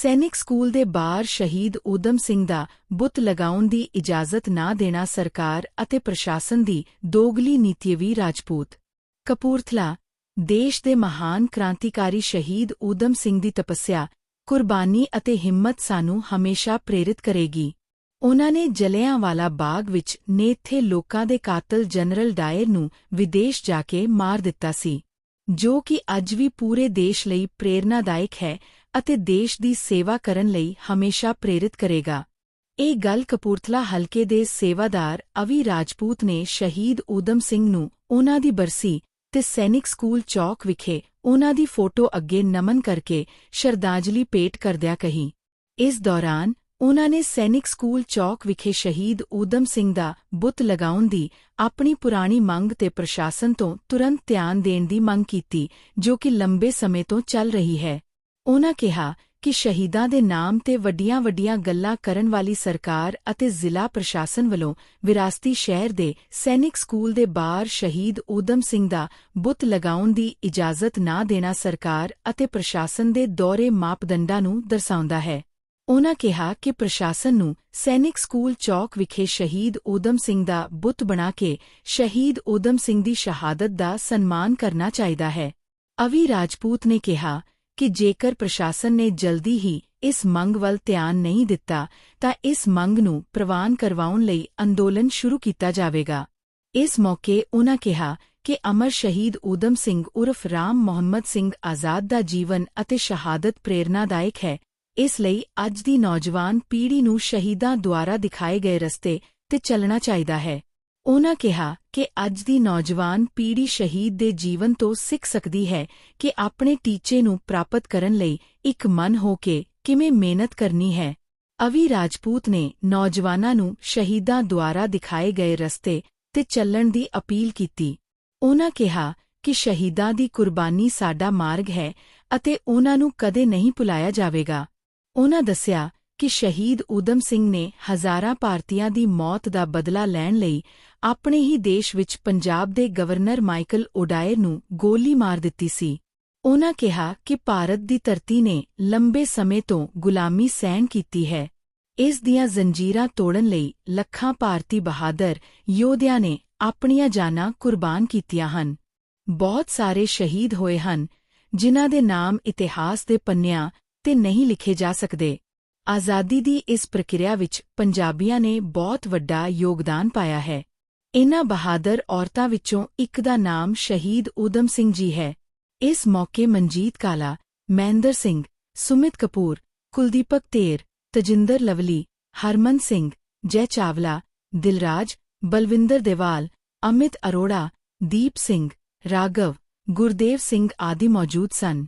ਸੈਨਿਕ ਸਕੂਲ ਦੇ ਬਾਹਰ ਸ਼ਹੀਦ ਊਧਮ ਸਿੰਘ ਦਾ ਬੁੱਤ ਲਗਾਉਣ ਦੀ ਇਜਾਜ਼ਤ ਨਾ ਦੇਣਾ ਸਰਕਾਰ ਅਤੇ ਪ੍ਰਸ਼ਾਸਨ ਦੀ ਦੋਗਲੀ ਨੀਤੀ ਵੀ ਰਾਜਪੂਤ। ਕਪੂਰਥਲਾ, ਦੇਸ਼ ਦੇ ਮਹਾਨ ਕ੍ਰਾਂਤੀਕਾਰੀ ਸ਼ਹੀਦ ਊਧਮ ਸਿੰਘ ਦੀ ਤਪੱਸਿਆ, ਕੁਰਬਾਨੀ ਅਤੇ ਹਿੰਮਤ ਸਾਨੂੰ ਹਮੇਸ਼ਾ ਪ੍ਰੇਰਿਤ ਕਰੇਗੀ। ਉਨ੍ਹਾਂ ਨੇ ਜਲਿਆਂਵਾਲਾ ਬਾਗ ਵਿੱਚ ਨੇਥੇ ਲੋਕਾਂ ਦੇ ਕਾਤਲ ਜਨਰਲ ਡਾਇਰ ਨੂੰ ਵਿਦੇਸ਼ ਜਾ ਕੇ ਮਾਰ ਦਿੱਤਾ ਸੀ, ਜੋ ਕਿ ਅੱਜ ਵੀ ਪੂਰੇ ਦੇਸ਼ ਲਈ ਪ੍ਰੇਰਨਾਦਾਇਕ ਹੈ ਅਤੇ ਦੇਸ਼ ਦੀ ਸੇਵਾ ਕਰਨ ਲਈ ਹਮੇਸ਼ਾ ਪ੍ਰੇਰਿਤ ਕਰੇਗਾ। ਇਹ ਗੱਲ ਕਪੂਰਥਲਾ ਹਲਕੇ ਦੇ ਸੇਵਾਦਾਰ ਅਵੀ ਰਾਜਪੂਤ ਨੇ ਸ਼ਹੀਦ ਊਧਮ ਸਿੰਘ ਨੂੰ ਉਨ੍ਹਾਂ ਦੀ ਬਰਸੀ ਤੇ ਸੈਨਿਕ ਸਕੂਲ ਚੌਕ ਵਿਖੇ ਉਹਨਾਂ ਦੀ ਫੋਟੋ ਅੱਗੇ ਨਮਨ ਕਰਕੇ ਸ਼ਰਧਾਂਜਲੀ ਭੇਟ ਕਰਦਿਆਂ ਕਹੀ। ਇਸ ਦੌਰਾਨ ਉਨ੍ਹਾਂ ਨੇ ਸੈਨਿਕ ਸਕੂਲ ਚੌਕ ਵਿਖੇ ਸ਼ਹੀਦ ਊਧਮ ਸਿੰਘ ਦਾ ਬੁੱਤ ਲਗਾਉਣ ਦੀ ਆਪਣੀ ਪੁਰਾਣੀ ਮੰਗ ਤੇ ਪ੍ਰਸ਼ਾਸਨ ਤੋਂ ਤੁਰੰਤ ਧਿਆਨ ਦੇਣ ਦੀ ਮੰਗ ਕੀਤੀ, ਜੋ ਕਿ ਲੰਬੇ ਸਮੇਂ ਤੋਂ ਚੱਲ ਰਹੀ ਹੈ। ਉਨ੍ਹਾਂ ਕਿਹਾ ਕਿ ਸ਼ਹੀਦਾਂ ਦੇ ਨਾਮ ਤੇ ਵੱਡੀਆਂ-ਵੱਡੀਆਂ ਗੱਲਾਂ ਕਰਨ ਵਾਲੀ ਸਰਕਾਰ ਅਤੇ ਜ਼ਿਲ੍ਹਾ ਪ੍ਰਸ਼ਾਸਨ ਵੱਲੋਂ ਵਿਰਾਸਤੀ ਸ਼ਹਿਰ ਦੇ ਸੈਨਿਕ ਸਕੂਲ ਦੇ ਬਾਹਰ ਸ਼ਹੀਦ ਊਧਮ ਸਿੰਘ ਦਾ ਬੁੱਤ ਲਗਾਉਣ ਦੀ ਇਜਾਜ਼ਤ ਨਾ ਦੇਣਾ ਸਰਕਾਰ ਅਤੇ ਪ੍ਰਸ਼ਾਸਨ ਦੇ ਦੌਰੇ ਮਾਪਦੰਡਾਂ ਨੂੰ ਦਰਸਾਉਂਦਾ ਹੈ। ਉਨ੍ਹਾਂ ਕਿਹਾ ਕਿ ਪ੍ਰਸ਼ਾਸਨ ਨੂੰ ਸੈਨਿਕ ਸਕੂਲ ਚੌਕ ਵਿਖੇ ਸ਼ਹੀਦ ਊਧਮ ਸਿੰਘ ਦਾ ਬੁੱਤ ਬਣਾ ਕੇ ਸ਼ਹੀਦ ਊਧਮ ਸਿੰਘ ਦੀ ਸ਼ਹਾਦਤ ਦਾ ਸਨਮਾਨ ਕਰਨਾ ਚਾਹੀਦਾ ਹੈ। ਅਵੀ ਰਾਜਪੂਤ ਨੇ ਕਿਹਾ ਕਿ ਜੇਕਰ ਪ੍ਰਸ਼ਾਸਨ ਨੇ ਜਲਦੀ ਹੀ ਇਸ ਮੰਗ ਵੱਲ ਧਿਆਨ ਨਹੀਂ ਦਿੱਤਾ, ਤਾਂ ਇਸ ਮੰਗ ਨੂੰ ਪ੍ਰਵਾਨ ਕਰਵਾਉਣ ਲਈ ਅੰਦੋਲਨ ਸ਼ੁਰੂ ਕੀਤਾ ਜਾਵੇਗਾ। ਇਸ ਮੌਕੇ ਉਨ੍ਹਾਂ ਕਿਹਾ ਕਿ ਅਮਰ ਸ਼ਹੀਦ ਊਧਮ ਸਿੰਘ ਉਰਫ ਰਾਮ ਮੁਹੰਮਦ ਸਿੰਘ ਆਜ਼ਾਦ ਦਾ ਜੀਵਨ ਅਤੇ ਸ਼ਹਾਦਤ ਪ੍ਰੇਰਨਾਦਾਇਕ ਹੈ। ਇਸ ਲਈ ਅੱਜ ਦੀ ਨੌਜਵਾਨ ਪੀੜ੍ਹੀ ਨੂੰ ਸ਼ਹੀਦਾਂ ਦੁਆਰਾ ਦਿਖਾਏ ਗਏ ਰਸਤੇ ਤੇ ਚੱਲਣਾ ਚਾਹੀਦਾ ਹੈ। ਉਨ੍ਹਾਂ ਕਿਹਾ ਕਿ ਅੱਜ ਦੀ ਨੌਜਵਾਨ ਪੀੜ੍ਹੀ ਸ਼ਹੀਦ ਦੇ ਜੀਵਨ ਤੋਂ ਸਿੱਖ ਸਕਦੀ ਹੈ ਕਿ ਆਪਣੇ ਟੀਚੇ ਨੂੰ ਪ੍ਰਾਪਤ ਕਰਨ ਲਈ ਇੱਕ ਮਨ ਹੋ ਕੇ ਕਿਵੇਂ ਮਿਹਨਤ ਕਰਨੀ ਹੈ। ਅਵੀ ਰਾਜਪੂਤ ਨੇ ਨੌਜਵਾਨਾਂ ਨੂੰ ਸ਼ਹੀਦਾਂ ਦੁਆਰਾ ਦਿਖਾਏ ਗਏ ਰਸਤੇ ਤੇ ਚੱਲਣ ਦੀ ਅਪੀਲ ਕੀਤੀ। ਉਨ੍ਹਾਂ ਕਿਹਾ ਕਿ ਸ਼ਹੀਦਾਂ ਦੀ ਕੁਰਬਾਨੀ ਸਾਡਾ ਮਾਰਗ ਹੈ ਅਤੇ ਉਨ੍ਹਾਂ ਨੂੰ ਕਦੇ ਨਹੀਂ ਭੁਲਾਇਆ ਜਾਵੇਗਾ। ਉਨ੍ਹਾਂ ਦੱਸਿਆ ਕਿ ਸ਼ਹੀਦ ਊਧਮ ਸਿੰਘ ਨੇ ਹਜ਼ਾਰਾਂ ਭਾਰਤੀਆਂ ਦੀ ਮੌਤ ਦਾ ਬਦਲਾ ਲੈਣ ਲਈ ਆਪਣੇ ਹੀ ਦੇਸ਼ ਵਿੱਚ ਪੰਜਾਬ ਦੇ ਗਵਰਨਰ ਮਾਈਕਲ ਓਡਾਇਰ ਨੂੰ ਗੋਲੀ ਮਾਰ ਦਿੱਤੀ ਸੀ। ਉਨ੍ਹਾਂ ਕਿਹਾ ਕਿ ਭਾਰਤ ਦੀ ਧਰਤੀ ਨੇ ਲੰਬੇ ਸਮੇਂ ਤੋਂ ਗੁਲਾਮੀ ਸਹਿਣ ਕੀਤੀ ਹੈ। ਇਸ ਦੀਆਂ ਜ਼ੰਜੀਰਾਂ ਤੋੜਨ ਲਈ ਲੱਖਾਂ ਭਾਰਤੀ ਬਹਾਦਰ ਯੋਧਿਆਂ ਨੇ ਆਪਣੀਆਂ ਜਾਨਾਂ ਕੁਰਬਾਨ ਕੀਤੀਆਂ ਹਨ। ਬਹੁਤ ਸਾਰੇ ਸ਼ਹੀਦ ਹੋਏ ਹਨ, ਜਿਨ੍ਹਾਂ ਦੇ ਨਾਮ ਇਤਿਹਾਸ ਦੇ ਪੰਨਿਆਂ ਤੇ ਨਹੀਂ ਲਿਖੇ ਜਾ ਸਕਦੇ। ਆਜ਼ਾਦੀ ਦੀ ਇਸ ਪ੍ਰਕਿਰਿਆ ਵਿੱਚ ਪੰਜਾਬੀਆਂ ਨੇ ਬਹੁਤ ਵੱਡਾ ਯੋਗਦਾਨ ਪਾਇਆ ਹੈ। ਇਨ੍ਹਾਂ ਬਹਾਦਰ ਔਰਤਾਂ ਵਿੱਚੋਂ ਇੱਕ ਦਾ ਨਾਮ ਸ਼ਹੀਦ ਊਧਮ ਸਿੰਘ ਜੀ ਹੈ। ਇਸ ਮੌਕੇ ਮਨਜੀਤ ਕਾਲਾ, ਮਹਿੰਦਰ ਸਿੰਘ, ਸੁਮਿਤ ਕਪੂਰ, ਕੁਲਦੀਪਕ ਤੇਰ, ਤਜਿੰਦਰ ਲਵਲੀ, ਹਰਮਨ ਸਿੰਘ, ਜੈ ਚਾਵਲਾ, ਦਿਲਰਾਜ, ਬਲਵਿੰਦਰ ਦੇਵਾਲ, ਅਮਿਤ ਅਰੋੜਾ, ਦੀਪ ਸਿੰਘ ਰਾਗਵ ਗੁਰਦੇਵ ਸਿੰਘ ਆਦਿ ਮੌਜੂਦ ਸਨ।